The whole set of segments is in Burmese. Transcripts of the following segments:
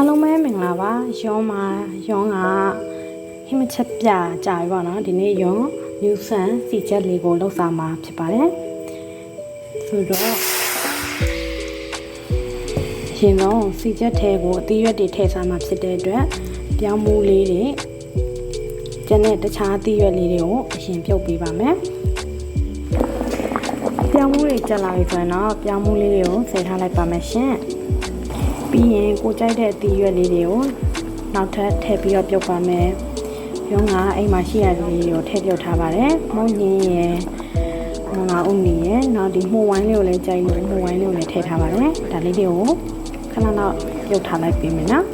အားလုံးပဲမင်္ဂလာပါရောမှာရောကဟိမချက်ပြကြာပြီပေါ့နော်ဒီနေ့ရောမြူဆန်စီချက်လေးကိုလောက်စားမှာဖြစ်ပါတယ်ဆိုတော့ရှင်တော့စီချက်ထဲကိုအသီးရွက်တွေထည့်စားမှာဖြစ်တဲ့အတွက်ပြောင်းမူလေးတွေကျန်တဲ့တခြားအသီးရွက်လေးတွေကိုအရင်ပြုတ်ပေးပါမယ်ပြောင်းမူတွေကျလာပြီဆိုရင်တော့ပြောင်းမူလေးတွေကိုဆယ်ထားလိုက်ပါမယ်ရှင် ပြီးရင်ကိုကြိုက်တဲ့အသီးရွက်လေးတွေကိုနောက်ထပ်ထည့်ပြီးတော့ပြုတ်ပါမယ်ရုံးကအိမ်မှာရှိရတဲ့လေးတွေကိုထည့်ပြုတ်ထားပါတယ်မုံညင်းရယ်ဟောလာဦးနေရယ်နောက်ဒီမှုဝိုင်းလေးကိုလည်းကြိုက်လို့မှုဝိုင်းလေးကိုလည်းထည့်ထားပါတယ်ဒါလေးတွေကိုခဏတော့ပြုတ်ထားလိုက်ပေးမယ်နော်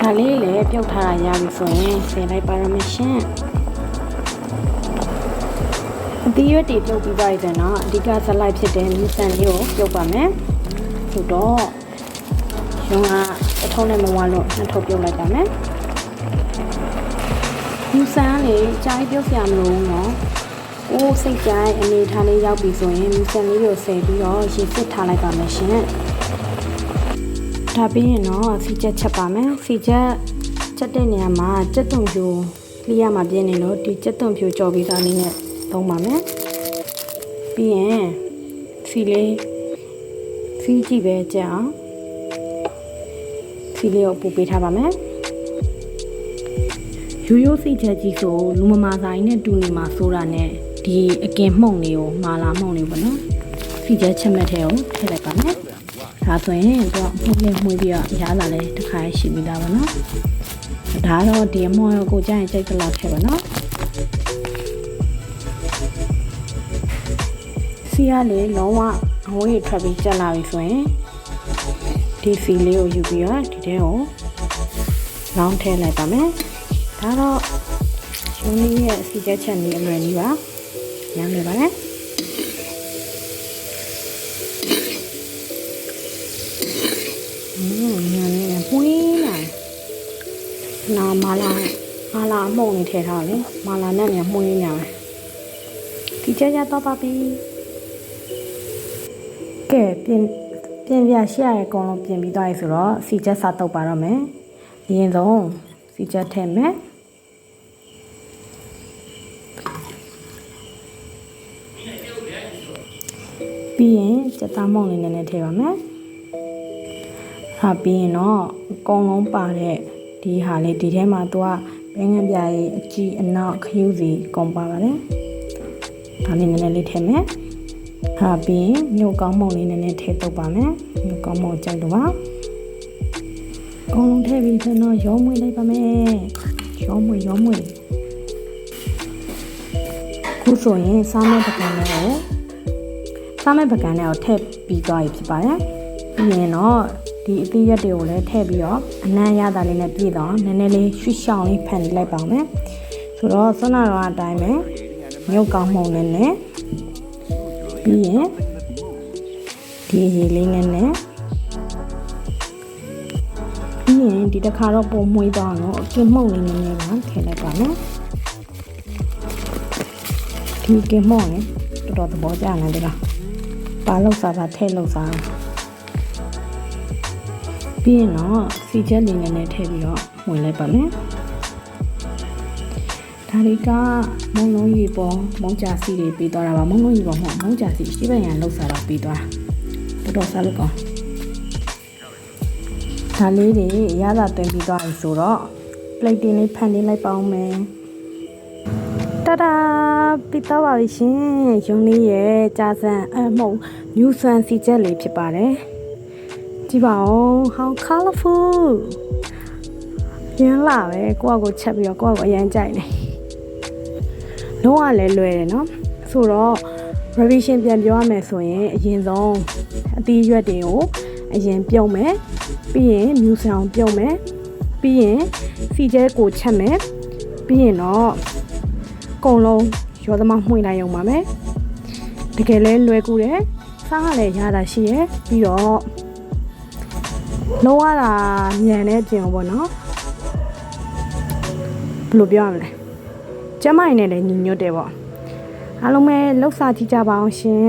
ဒါလေးလည်းပြုတ်ထားတာရပြီဆိုရင်ဆယ်လိုက်ပါရမရှင်အ သီးရွက်တွေပြုတ်ပြီးပါပြီဆိုတော့အဓိကဇလိုက်ဖြစ်တဲ့မီးစံလေးကိုပြုတ်ပါမယ်ဆိုတော့ရုံးကအထုံးနဲ့မဝါလို့နှစ်ထုပ်ပြုတ်လိုက်ပါမယ်မီးစံလေးကြားပြုတ်ပြမလို့နော်ကိုယ်စိတ်ကြိုက်အနေထားလေးရောက်ပြီဆိုရင်မီးစံလေးကိုဆယ်ပြီးတော့ရေစစ်ထားလိုက်ပါမယ်ရှင်ဒါပြီးရင်တော့စီချက်ချက်ပါမယ်စီချက်ချက်တဲ့နေရာမှာစက်သွန်ဖြူလျှရမှာပြင်းနေလို့ဒီစက်သွန်ဖြူကြော်ပြီးသားလေးနဲ့ သုံးပါမယ်ပြီးရင်စီလေးစီကြည့်ပဲကြအောင်စီလေးကိုပို့ပေးထားပါမယ်ရိုးရိုးစီချက်ကြီးဆိုလူမမာဆိုင်နဲ့တူနေမှာဆိုတာနဲ့ဒီအကင်မှုန့်လေးကိုမာလာမှုန့်လေးပေါ့နော်စီချက်ချက်မဲ့ထဲကိုထည့်လိုက်ပါမယ်ဒါဆိုရင်တော့မှုန့်လေးမှုပြီးတော့အရားလာလဲတစ်ခါရှိပြီးသားပါနော်ဒါတော့ဒီအမောကိုကြိုက်ရင်ကြိုက်သလောက်ထည့်ပါနော် စီကလေလုံးဝအဝေးထွက်ပြီးကျက်လာပြီဆိုရင်ဒီဖီလေးကိုယူပြီးတော့ဒီထဲကိုလောင်းထည့်လိုက်ပါမယ်ဒါတော့ရှင်လေးရဲ့စီချက်ချက်လေးအလွယ်ကြီးပါညမ်းနေပါနဲ့อืมညမ်းနေပွေးလာနာမလာမလာအမှုန့်လေးထည့်ထားလေမလာနဲ့ညမှုေးညာပဲဒီချက်ချက်တော့ပါပြီ ကဲပြင်ပြင်ပြရှရရဲ့အကုန်လုံးပြင်ပြီးသွားပြီဆိုတော့စီချက်စားတော့ပါတော့မယ်အရင်ဆုံးစီချက်ထည့်မယ်ပြီးရင်စက်သားမုံလေးနည်းနည်းထည့်ပါမယ်ဟာပြီးရင်တော့အကုန်လုံးပါတဲ့ဒီဟာလေးဒီထဲမှာသူကဘဲငန်းပြရဲ့အကြီးအနောက်ခရုစီကုန်ပါပါတယ်ဒါလေးနည်းနည်းလေးထည့်မယ် ဟာပြီးရင်ညိုကောင်းမုံလေးနည်းနည်းထည့်တော့ပါမယ်ညိုကောင်းမုံကြိုက်တော့ပါအကုန်လုံးထည့်ပြီးဆိုတော့ရောမွေးလိုက်ပါမယ်ရောမွေးရောမွေးခုဆိုရင်စားမဲ့ပကံလေးကိုစားမဲ့ပကံလေးကိုထည့်ပြီးသွားပြီဖြစ်ပါတယ်ပြီးရင်တော့ဒီအသီးရက်တွေကိုလည်းထည့်ပြီးတော့အနံ့ရတာလေးနဲ့ပြည့်တော့နည်းနည်းလေးရွှေ့ရှောင်းလေးဖန်လိုက်ပါမယ်ဆိုတော့ဆွမ်းနာတော့အတိုင်းပဲမြုပ်ကောင်းမှုန်နဲ့နဲ့ ပြီးရင်ဒီရေလေးနဲ့နဲ့ပြီးရင်ဒီတစ်ခါတော့ပုံမွေးသွားတော့အကင်မှုန်လေးနည်းနည်းပါထည့်လိုက်ပါမယ်ဒီကင်မှုန်လေးတော်တော်သဘောကျနေတယ်လားပါလောက်စားတာထည့်လောက်စားပြီးရင်တော့စီချက်လေးနည်းနည်းထည့်ပြီးတော့ဝင်လိုက်ပါမယ် ဒါတွေကမုံလုံးရေပေါ်မုံကြာစီတွေပေးသွားတာပါမုံလုံးရေပေါ်မှာမုံကြာစီရှိပန်ရန်လောက်စားတော့ပေးသွားတော်တော်စားလို့ကောင်းဒါလေးတွေရတာတွင်ပြီးသွားပြီဆိုတော့ plate တင်လေးဖန်တင်လိုက်ပါအောင်မယ်တဒါပြီးတော့ပါပြီရှင်ရုံလေးရဲ့ကြာစံအမဟုတ်ညူဆန်စီချက်လေးဖြစ်ပါတယ်ကြည့်ပါဦး how colorful ရင်းလာပဲကိုယ့်အကိုချက်ပြီးတော့ကိုယ့်အကိုအရန်ကြိုက်နေ လုံးဝလည်းလွယ်တယ်နော်ဆိုတော့ revision ပြန်ပြောရမယ်ဆိုရင်အရင်ဆုံးအသီးရွက်တွေကိုအရင်ပြုံးမယ်ပြီးရင်မြူဆောင်ပြုံးမယ်ပြီးရင်စီကျဲကိုချက်မယ်ပြီးရင်တော့အကုန်လုံးရောသမားမှွေလိုက်အောင်ပါမယ်တကယ်လဲလွယ်ကူတယ်စားရလဲရတာရှိရယ်ပြီးတော့လုံးဝတာညံတဲ့ပြင်ပေါ့နော်ဘယ်လိုပြောရမလဲ ကျမရင်နဲ့လည်းညီညွတ်တယ်ပေါ့အားလုံးပဲလှုပ်ရှားကြည့်ကြပါအောင်ရှင်